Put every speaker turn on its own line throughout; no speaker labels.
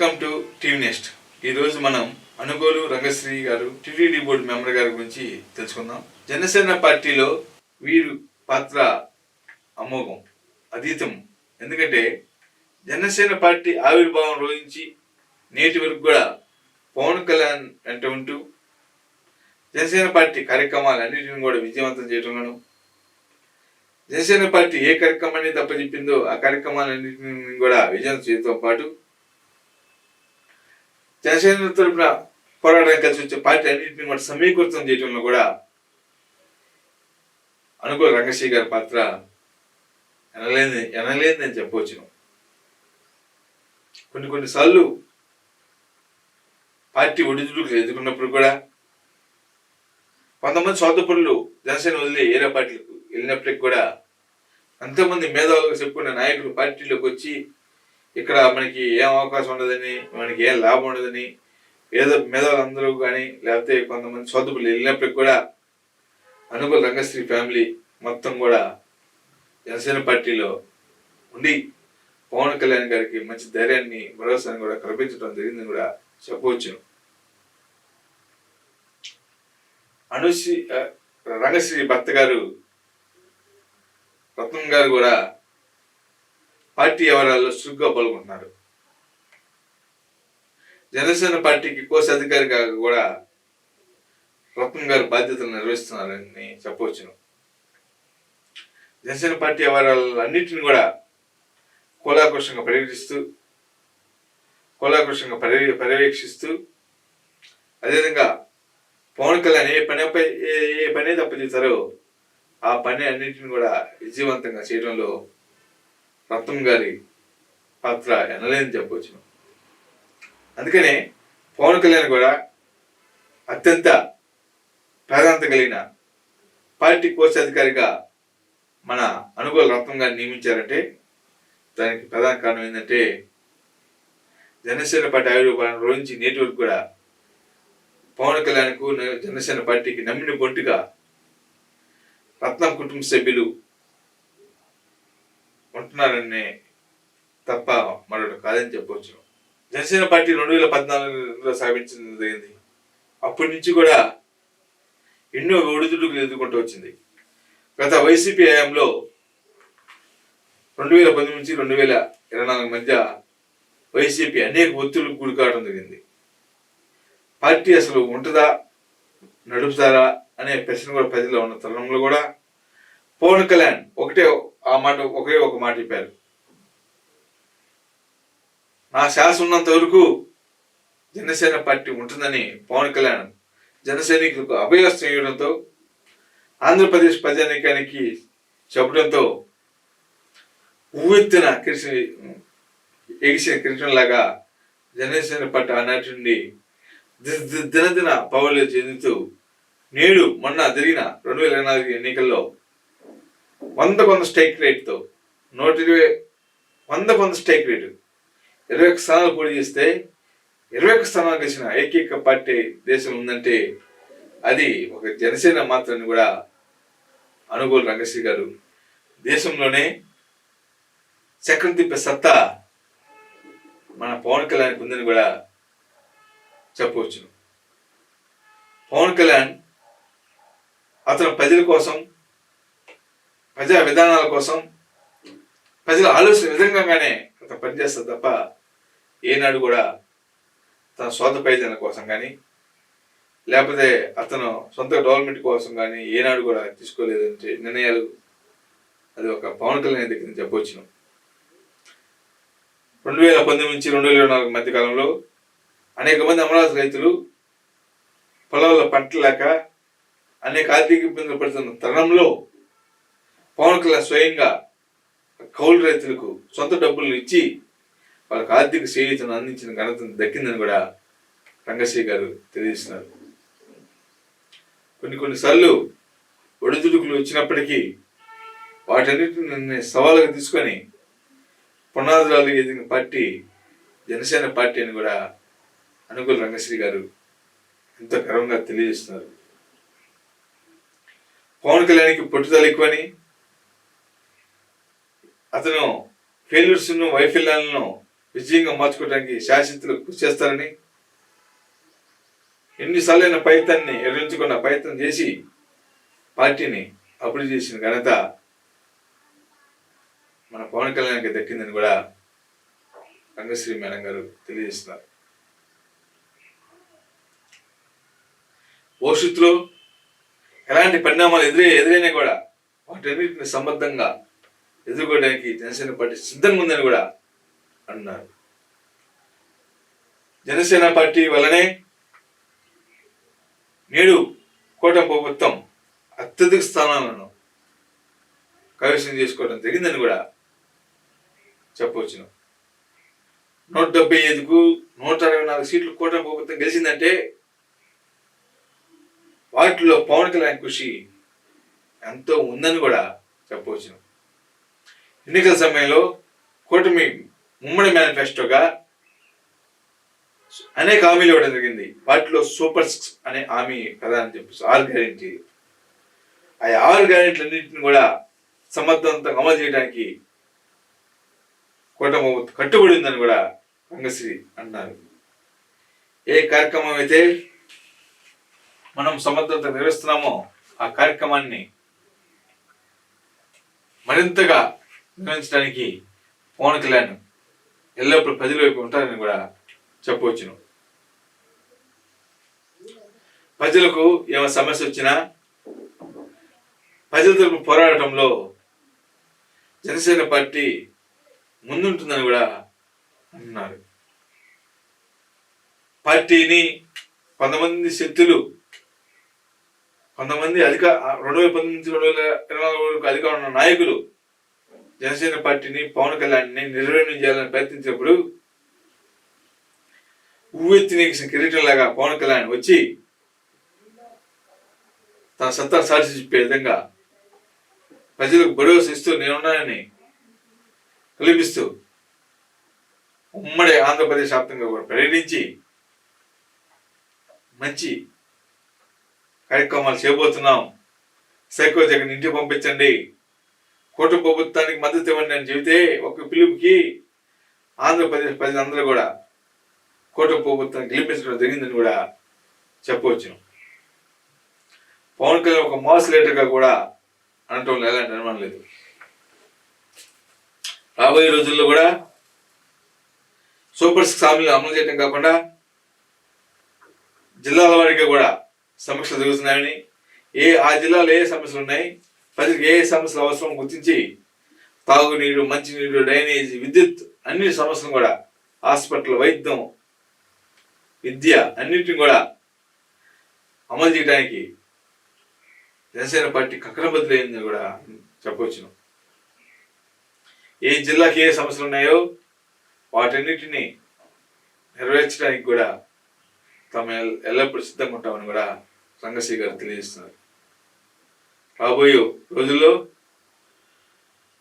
Welcome to TV next ఈరోజు మనం అనుగోలు రంగశ్రీ గారు టీటీడీ బోర్డు మెంబర్ గారి గురించి తెలుసుకుందాం. జనసేన పార్టీలో వీరు పాత్ర అమోఘం అతీతం. ఎందుకంటే జనసేన పార్టీ ఆవిర్భావం రోజుంచి నేటి వరకు కూడా పవన్ కళ్యాణ్ వెంట ఉంటూ జనసేన పార్టీ కార్యక్రమాలన్నింటిని కూడా విజయవంతం చేయడంలోను జనసేన పార్టీ ఏ కార్యక్రమాన్ని తప్పచెప్పిందో ఆ కార్యక్రమాలన్నింటినీ కూడా విజయం చేయడంతో పాటు జనసేన తరపున పోరాటం కలిసి వచ్చే పార్టీ అన్నింటిని కూడా సమీకృతం చేయడంలో కూడా అనుకూల రంగశ్రీ గారి పాత్ర ఎనలేని ఎనలేదని చెప్పవచ్చును. కొన్ని కొన్నిసార్లు పార్టీ ఒడిదుడుకులు ఎదుర్కొన్నప్పుడు కూడా కొంతమంది స్వార్థపరులు జనసేన వదిలి ఏరే పార్టీలకు వెళ్ళినప్పటికి కూడా అంతమంది మేధావులకు చెప్పుకున్న నాయకులు పార్టీలోకి వచ్చి ఇక్కడ మనకి ఏం అవకాశం ఉండదని మనకి ఏం లాభం ఉండదని ఏదో మేధావులు కానీ లేకపోతే కొంతమంది స్వార్థపరులు వెళ్ళినప్పటికి కూడా అనుకూల రంగశ్రీ ఫ్యామిలీ మొత్తం కూడా జనసేన పార్టీలో ఉండి పవన్ కళ్యాణ్ గారికి మంచి ధైర్యాన్ని భరోసాని కూడా కల్పించడం జరిగిందని కూడా చెప్పవచ్చు. అనుశ్రీ రంగశ్రీ భర్త గారు రత్నం గారు కూడా పార్టీ వ్యవహారాల్లో చురుగ్గా పాల్గొంటున్నారు? జనసేన పార్టీకి కోశాధికారిగా కూడా రత్నం గారు బాధ్యతలు నిర్వహిస్తున్నారని చెప్పవచ్చును జనసేన పార్టీ వ్యవహారాలన్నింటిని కూడా కోలాకృషంగా పర్యవేక్షిస్తూ కోలాకృషంగా పర్య పర్యవేక్షిస్తూ అదేవిధంగా పవన్ కళ్యాణ్ ఏ పని ఏ ఏ పని తప్ప చేస్తారో ఆ పని అన్నింటిని కూడా విజయవంతంగా చేయడంలో రత్నం గారి పాత్ర ఎనలేని చెప్పవచ్చు అందుకనే పవన్ కళ్యాణ్ కూడా అత్యంత ప్రాధాన్యత కలిగిన పార్టీ కోశాధికారిగా మన అనుకూల రత్నం గారిని నియమించారంటే దానికి ప్రధాన కారణం ఏంటంటే జనసేన పార్టీ ఆవిర్భావం రోజు నేటి వరకు కూడా పవన్ కళ్యాణ్కు జనసేన పార్టీకి నమ్మిన బొట్టుగా రత్నం కుటుంబ సభ్యులు ఉంటున్నారనే తప్ప మరొకటి కాదని చెప్పవచ్చు జనసేన పార్టీ రెండు వేల పద్నాలుగులో స్థాపించడం జరిగింది అప్పటి నుంచి కూడా ఎన్నో ఒడిదుడుకులు ఎదుర్కొంటూ వచ్చింది. గత వైసీపీ హయాంలో రెండు వేల పంతొమ్మిది నుంచి రెండు వేల ఇరవై నాలుగు మధ్య వైసీపీ అనేక ఒత్తిళ్ళకు గురి కావడం జరిగింది. పార్టీ అసలు ఉంటుందా? నడుపుతారా? అనే ప్రశ్న కూడా ప్రజల్లో ఉన్న తరుణంలో కూడా పవన్ కళ్యాణ్ ఒకటే ఆ మాట ఒకే ఒక మాట చెప్పారు. నా శాస ఉన్నంత వరకు జనసేన పార్టీ ఉంటుందని పవన్ కళ్యాణ్ జనసైనికులకు అభయస్తం ఇవ్వడంతో ఆంధ్రప్రదేశ్ ప్రజానీకానికి చెప్పడంతో ఉవ్వెత్తిన కృషి ఎగిసిన కిరీటంలాగా జనసేన పార్టీ ఆనాటి నుండి దినదిన పవర్లు చెందుతూ నేడు మొన్న జరిగిన రెండు వేల ఇరవై నాలుగు వంద కొంత స్ట్రైక్ రేట్తో నూట ఇరవై వంద కొంత స్ట్రైక్ రేటు. ఇరవై ఒక్క స్థానాలు పోటీ చేస్తే ఇరవై ఒక్క స్థానాలు గెలిచిన ఏకైక పార్టీ దేశం ఉందంటే అది ఒక జనసేన మాత్రాన్ని కూడా అనుగోలు రంగశ్రీ గారు. దేశంలోనే చక్రం తిప్పే సత్తా మన పవన్ కళ్యాణ్కి ఉందని కూడా చెప్పవచ్చు. పవన్ కళ్యాణ్ అతను ప్రజల కోసం ప్రజా విధానాల కోసం ప్రజలు ఆలోచన విధంగానే అతను పనిచేస్తారు తప్ప ఏనాడు కూడా తన సొంత ప్రయోజనాల కోసం కానీ లేకపోతే అతను సొంత డెవలప్మెంట్ కోసం కానీ ఏనాడు కూడా తీసుకోలేదంటే నిర్ణయాలు అది ఒక పవన్ కళ్యాణ్ దగ్గర నుంచి చెప్పవచ్చును రెండు వేల పంతొమ్మిది నుంచి రెండు వేల ఇరవై నాలుగు మధ్య కాలంలో అనేక మంది అమరావతి రైతులు పొలాల్లో పంటలేక అనేక ఆర్థిక ఇబ్బందులు పడుతున్న తరుణంలో పవన్ కళ్యాణ్ స్వయంగా కౌలు రైతులకు సొంత డబ్బులు ఇచ్చి వాళ్ళకి ఆర్థిక సేవితను అందించిన ఘనత దక్కిందని కూడా రంగశ్రీ గారు తెలియజేస్తున్నారు. కొన్ని కొన్నిసార్లు ఒడిదుడుకులు వచ్చినప్పటికీ వాటన్నిటిని సవాలుగా తీసుకొని పునాదురాలు ఎదిగిన పార్టీ జనసేన పార్టీ అని కూడా అనుకూల రంగశ్రీ గారు ఎంతో గర్వంగా తెలియజేస్తున్నారు. పవన్ కళ్యాణ్కి పట్టుదల ఎక్కువని అతను ఫెయిల్యూర్స్ను వైఫల్యాలను విజయంగా మార్చుకోవడానికి శాశ్వతలు కృషి చేస్తారని ఎన్నిసార్లైన ప్రయత్నాన్ని ఎదిరించుకున్న ప్రయత్నం చేసి పార్టీని అభివృద్ధి చేసిన ఘనత మన పవన్ కళ్యాణ్కి దక్కిందని కూడా రంగశ్రీ మేడం గారు తెలియజేస్తున్నారు. భవిష్యత్తులో ఎలాంటి పరిణామాలు ఎదురే ఎదురైనా కూడా వాటన్నిటిని సమర్థంగా ఎదుర్కోవడానికి జనసేన పార్టీ సిద్ధంగా ఉందని కూడా అన్నారు. జనసేన పార్టీ వల్లనే నేడు కూటమి ప్రభుత్వం అత్యధిక స్థానాలను కైవసం చేసుకోవడం జరిగిందని కూడా చెప్పవచ్చును. నూట డెబ్బై ఐదుకు నూట అరవై నాలుగు సీట్లు కూటమి ప్రభుత్వం గెలిచిందంటే వాటిలో పవన్ కళ్యాణ్ కృషి ఎంతో ఉందని కూడా చెప్పవచ్చును. ఎన్నికల సమయంలో కూటమి ఉమ్మడి మేనిఫెస్టోగా అనేక హామీలు ఇవ్వడం జరిగింది. వాటిలో సూపర్ సిక్స్ అనే హామీ ప్రధాని చెప్పేసి ఆరు గ్యారెంటీ. ఆ ఆరు గ్యారెంటీలన్నింటిని కూడా సమర్థవంతంగా అమలు చేయడానికి కూటమి కట్టుబడి ఉందని కూడా రంగశ్రీ అన్నారు. ఏ కార్యక్రమం అయితే మనం సమర్థత నిర్వహిస్తున్నామో ఆ కార్యక్రమాన్ని మరింతగా నిర్వహించడానికి పవన్ కళ్యాణ్ ఎల్లప్పుడూ ప్రజల వైపు ఉంటారని కూడా చెప్పవచ్చును. ప్రజలకు ఏమైనా సమస్య వచ్చినా ప్రజల తరపు పోరాడటంలో జనసేన పార్టీ ముందుంటుందని కూడా అన్నారు పార్టీని కొంతమంది శక్తులు కొంతమంది అధిక రెండు వేల పంతొమ్మిది నుంచి రెండు వేల ఇరవై నాలుగు వరకు అధికారంలో ఉన్న నాయకులు జనసేన పార్టీని పవన్ కళ్యాణ్ని నిర్వహించాలని చేయాలని ప్రయత్నించినప్పుడు ఉవ్వెత్తి నీకు కిరీటం లాగా పవన్ కళ్యాణ్ వచ్చి తన సత్తా సాధించి చెప్పే విధంగా ప్రజలకు భరోసా ఇస్తూ నేనున్నానని కల్పిస్తూ ఉమ్మడి ఆంధ్రప్రదేశ్ వ్యాప్తంగా కూడా పర్యటించి మంచి కార్యక్రమాలు చేయబోతున్నాం. సైకో జగన్ ఇంటికి పంపించండి. కోట ప్రభుత్వానికి మద్దతు ఇవ్వండి అని చెబితే ఒక పిలుపుకి ఆంధ్రప్రదేశ్ ప్రజలందరూ కూడా కోట ప్రభుత్వాన్ని గెలిపించడం జరిగిందని కూడా చెప్పవచ్చు. పవన్ కళ్యాణ్ ఒక మాస్ లీడర్గా కూడా అనటం ఎలాంటి అనుమానం లేదు. రాబోయే రోజుల్లో కూడా సూపర్ సిక్స్ హామీలు అమలు చేయడం కాకుండా జిల్లాల వారికి కూడా సమస్యలు జరుగుతున్నాయని ఏ ఆ జిల్లాలో ఏ సమస్యలు ఉన్నాయి ప్రజలకు ఏ సమస్యలు అవసరం గుర్తించి తాగునీరు మంచినీరు డ్రైనేజ్ విద్యుత్ అన్ని సమస్యలు కూడా హాస్పిటల్ వైద్యం విద్య అన్నింటిని కూడా అమలు చేయడానికి జనసేన పార్టీ కక్కనబద్దులైందని కూడా చెప్పవచ్చును. ఏ జిల్లాకి ఏ సమస్యలు ఉన్నాయో వాటన్నిటిని నెరవేర్చడానికి కూడా తమ ఎల్లప్పుడూ సిద్ధంగా ఉంటామని కూడా రంగశ్రీ గారు తెలియజేస్తున్నారు. రాబోయే రోజుల్లో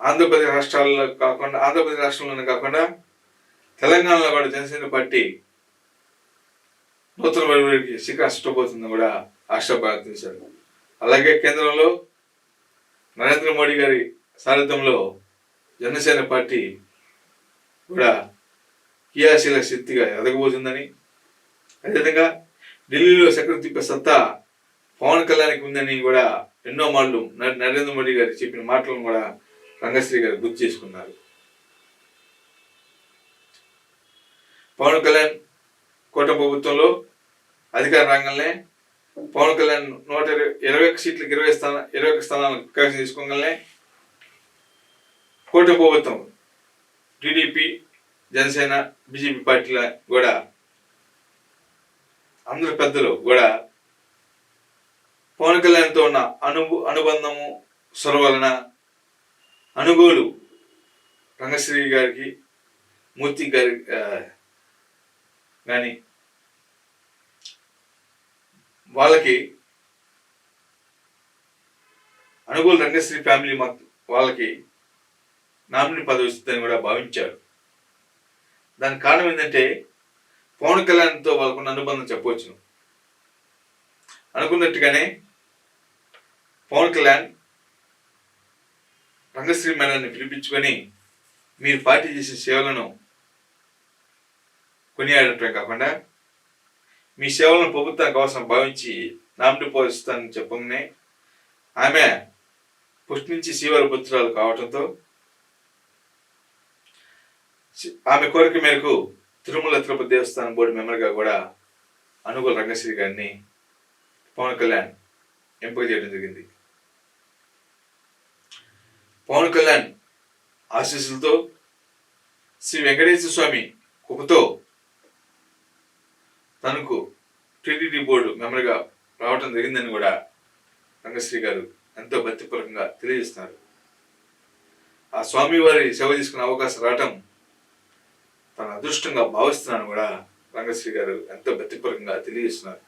ఆంధ్రప్రదేశ్ రాష్ట్రాల్లో కాకుండా ఆంధ్రప్రదేశ్ రాష్ట్రంలోనే కాకుండా తెలంగాణలో కూడా జనసేన పార్టీ నూతన వెలువడికి శిఖరం చుట్టబోతుందని కూడా ఆశాభావించారు అలాగే కేంద్రంలో నరేంద్ర మోడీ గారి సారథ్యంలో జనసేన పార్టీ కూడా క్రియాశీల శక్తిగా ఎదగబోతుందని అదేవిధంగా ఢిల్లీలో చక్రం తిప్పే సత్తా పవన్ కళ్యాణ్కి ఉందని కూడా ఎన్నో మార్లు నరేంద్ర మోడీ గారు చెప్పిన మాటలను కూడా రంగశ్రీ గారు గుర్తు చేసుకున్నారు. పవన్ కళ్యాణ్ కోట ప్రభుత్వంలో అధికార రంగంలో పవన్ కళ్యాణ్ నూట ఇరవై ఇరవై సీట్లకు ఇరవై స్థాన ఇరవై ఒక్క స్థానాలు కైవసం తీసుకోగలనే కోట ప్రభుత్వం టీడీపీ జనసేన బీజేపీ పార్టీల కూడా అందరు పెద్దలు కూడా పవన్ కళ్యాణ్తో ఉన్న అను అనుబంధము సొలవలన అనుగోలు రంగశ్రీ గారికి మూర్తి గారి కానీ వాళ్ళకి అనుగోలు రంగశ్రీ ఫ్యామిలీ మొత్తం వాళ్ళకి నామినీ పదవిస్తుందని కూడా భావించారు. దానికి కారణం ఏంటంటే పవన్ కళ్యాణ్తో వాళ్ళకున్న అనుబంధం చెప్పవచ్చును. అనుకున్నట్టుగానే పవన్ కళ్యాణ్ రంగశ్రీ మేడాన్ని పిలిపించుకొని మీరు పార్టీ చేసే సేవలను కొనియాడటమే కాకుండా మీ సేవలను ప్రభుత్వానికి అవసరం భావించి నామిని పోషిస్తానని చెప్పగానే ఆమె పుష్పించి నుంచి శ్రీవారి పుత్రాలు కావడంతో ఆమె కోరిక మేరకు తిరుమల తిరుపతి దేవస్థానం బోర్డు మెంబర్గా కూడా అనుగుల రంగశ్రీ గారిని పవన్ కళ్యాణ్ ఎంపిక చేయడం జరిగింది. పవన్ కళ్యాణ్ ఆశీస్సులతో శ్రీ వెంకటేశ్వర స్వామి కుపతో తనకు టీటీడీ బోర్డు మెంబర్గా రావటం జరిగిందని కూడా రంగశ్రీ గారు ఎంతో భక్తిపూర్వకంగా తెలియజేస్తున్నారు. ఆ స్వామివారి సేవ తీసుకునే అవకాశం రావటం తన అదృష్టంగా భావిస్తున్నాను కూడా రంగశ్రీ గారు ఎంతో భక్తిపూర్వకంగా తెలియజేస్తున్నారు.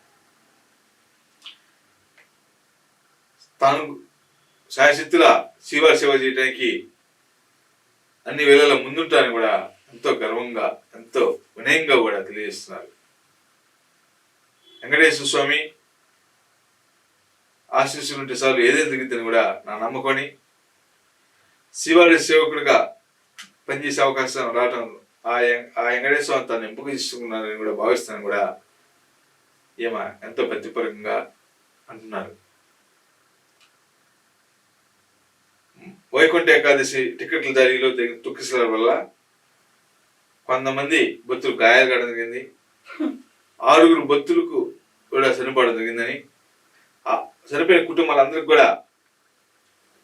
తాను శాయశక్తుల శివ సేవ చేయడానికి అన్ని వేళల ముందుంటారని కూడా ఎంతో గర్వంగా ఎంతో వినయంగా కూడా తెలియజేస్తున్నారు. వెంకటేశ్వర స్వామి ఆశీస్సులు ఉంటే సార్లు ఏదైనా జరిగిద్దని కూడా నా నమ్మకని శివారి సేవకుడిగా పనిచేసే అవకాశం రావటం ఆ ఆ వెంకటేశ్వర స్వామి తను ఎంపిక తీసుకున్నారని కూడా భావిస్తాను కూడా ఏమ ఎంతో ప్రతిపరంగా అంటున్నారు. వైకుంఠ ఏకాదశి టికెట్ల జారీలో జరిగిన తుక్కిసల వల్ల కొంతమంది భక్తులు గాయాలు కావడం జరిగింది. ఆరుగురు భక్తులకు కూడా చనిపోవడం జరిగిందని ఆ చనిపోయిన కుటుంబాలందరికీ కూడా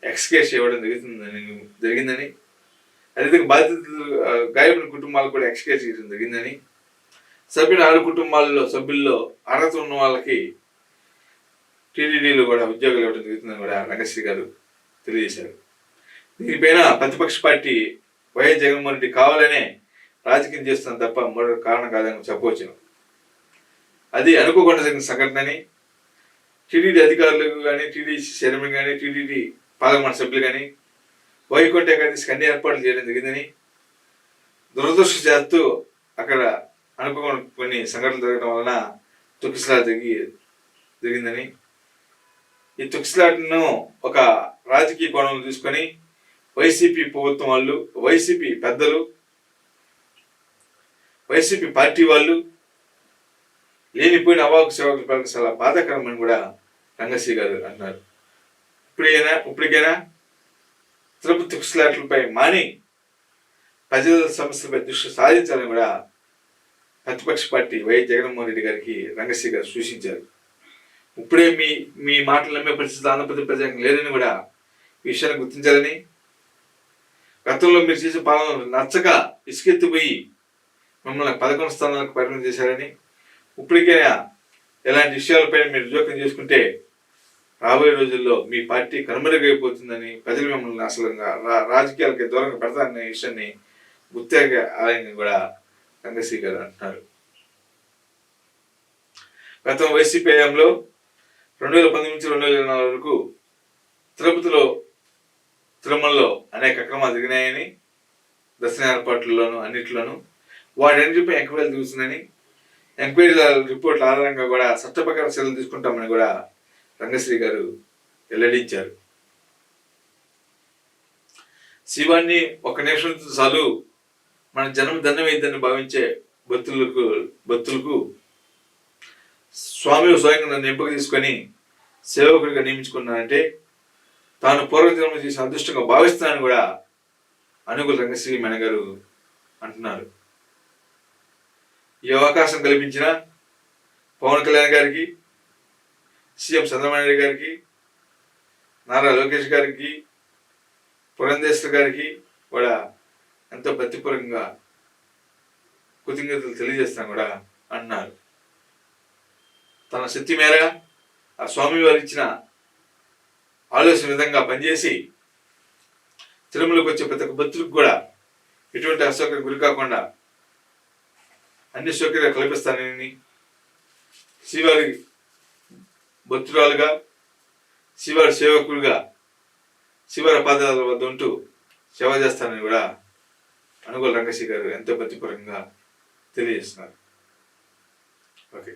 ఎక్స్కేస్ ఇవ్వడం జరుగుతుందని జరిగిందని అదేవిధంగా బాధితులు గాయపడిన కుటుంబాలకు కూడా ఎక్స్కేస్ ఇవ్వడం జరిగిందని సభ్యుల ఆరు కుటుంబాల్లో సభ్యుల్లో అర్హత ఉన్న వాళ్ళకి టీడీడీలో కూడా ఉద్యోగాలు ఇవ్వడం జరుగుతుందని కూడా రంగశ్రీ గారు తెలియజేశారు. దీనిపైన ప్రతిపక్ష పార్టీ వైఎస్ జగన్మోహన్ రెడ్డి కావాలనే రాజకీయం చేస్తున్న తప్ప మరో కారణం కాదని చెప్పవచ్చు. అది అనుకోకుండా జరిగిన సంఘటనని టీడీడీ అధికారులు కానీ టీడీసీ చైర్మన్ కానీ టీడీడీ పార్లమెంట్ సభ్యులు కానీ వైకుంఠ ఏకాదశికి అన్ని ఏర్పాట్లు చేయడం జరిగిందని దురదృష్టశాత్తు అక్కడ అనుకోకుండా కొన్ని సంఘటనలు జరగడం వలన తొక్కిసలాట జరిగి జరిగిందని ఈ తొక్కిసలాటను ఒక రాజకీయ కోణంలో తీసుకొని వైసీపీ ప్రభుత్వం వాళ్ళు వైసీపీ పెద్దలు వైసీపీ పార్టీ వాళ్ళు లేనిపోయిన అవాకు సేవకులు పట్ల చాలా బాధాకరమని కూడా రంగశ్రీ గారు అన్నారు. ఇప్పుడైనా ఇప్పటికైనా తిరుపతి తొక్కిసలాటలపై మాని ప్రజల సమస్యలపై దృష్టి సాధించాలని కూడా ప్రతిపక్ష పార్టీ వైఎస్ జగన్మోహన్ రెడ్డి గారికి రంగశ్రీ గారు సూచించారు. ఇప్పుడే మీ మీ మాటలు నమ్మే పరిస్థితి ఆంధ్రప్రదేశ్ ప్రజలకు లేదని కూడా ఈ విషయాన్ని గుర్తించాలని గతంలో మీరు చేసే పాలన నచ్చక ఇసుకెత్తిపోయి మిమ్మల్ని పదకొండు స్థానాలకు పరిమితం చేశారని ఇప్పటికైనా ఎలాంటి విషయాలపై మీరు జోక్యం చేసుకుంటే రాబోయే రోజుల్లో మీ పార్టీ కనుమరుగైపోతుందని ప్రజలు మిమ్మల్ని అసలు రా- రాజకీయాలకి దూరంగా పెడతారనే విషయాన్ని గుర్తెరగ ఆలయంగా కూడా రంగశ్రీ గారు అంటున్నారు. గతం వైసీపీ హయాంలో రెండు వేల పంతొమ్మిది నుంచి రెండు వేల నాలుగు వరకు తిరుపతిలో తిరుమలలో అనేక అక్రమాలు జరిగినాయని దర్శన ఏర్పాట్లలోను అన్నిట్లోనూ. వాటన్నిటిపై ఎంక్వైరీలు చూస్తుందని ఎంక్వైరీల రిపోర్ట్ల ఆధారంగా కూడా చట్టప్రకార చర్యలు తీసుకుంటామని కూడా రంగశ్రీ గారు వెల్లడించారు. శివాన్ని ఒక నిమిషం చాలు. మన జన్మ ధన్యమైందని భావించే భక్తులకు భక్తులకు స్వామి స్వయంగా నన్ను ఎంపిక తీసుకొని సేవకుడిగా నియమించుకున్నానంటే తాను పూర్వజన్మ చేసి అదృష్టంగా భావిస్తానని కూడా అనుగుల రంగశ్రీ మెనగారు అంటున్నారు. ఈ అవకాశం కల్పించిన పవన్ కళ్యాణ్ గారికి సీఎం చంద్రబాబు నాయుడు గారికి నారా లోకేష్ గారికి పురంధేశ్వర్ గారికి కూడా ఎంతో భక్తిపూర్వకంగా కృతజ్ఞతలు తెలియజేస్తాను కూడా అన్నారు. తన శక్తి మేర ఆ స్వామి వారు ఇచ్చిన ఆలోచన విధంగా పనిచేసి తిరుమలకు వచ్చే ప్రతి ఒక్క భక్తులకు కూడా ఎటువంటి అసౌకర్యం గురి కాకుండా అన్ని సౌకర్యాలు కల్పిస్తానని శ్రీవారి భక్తురాలుగా శివారి సేవకులుగా శివారి పాదాల వద్ద ఉంటూ సేవ చేస్తానని కూడా అనుకూల రంగశేఖర్ గారు ఎంతో భక్తిపరంగా తెలియజేస్తున్నారు. ఓకే.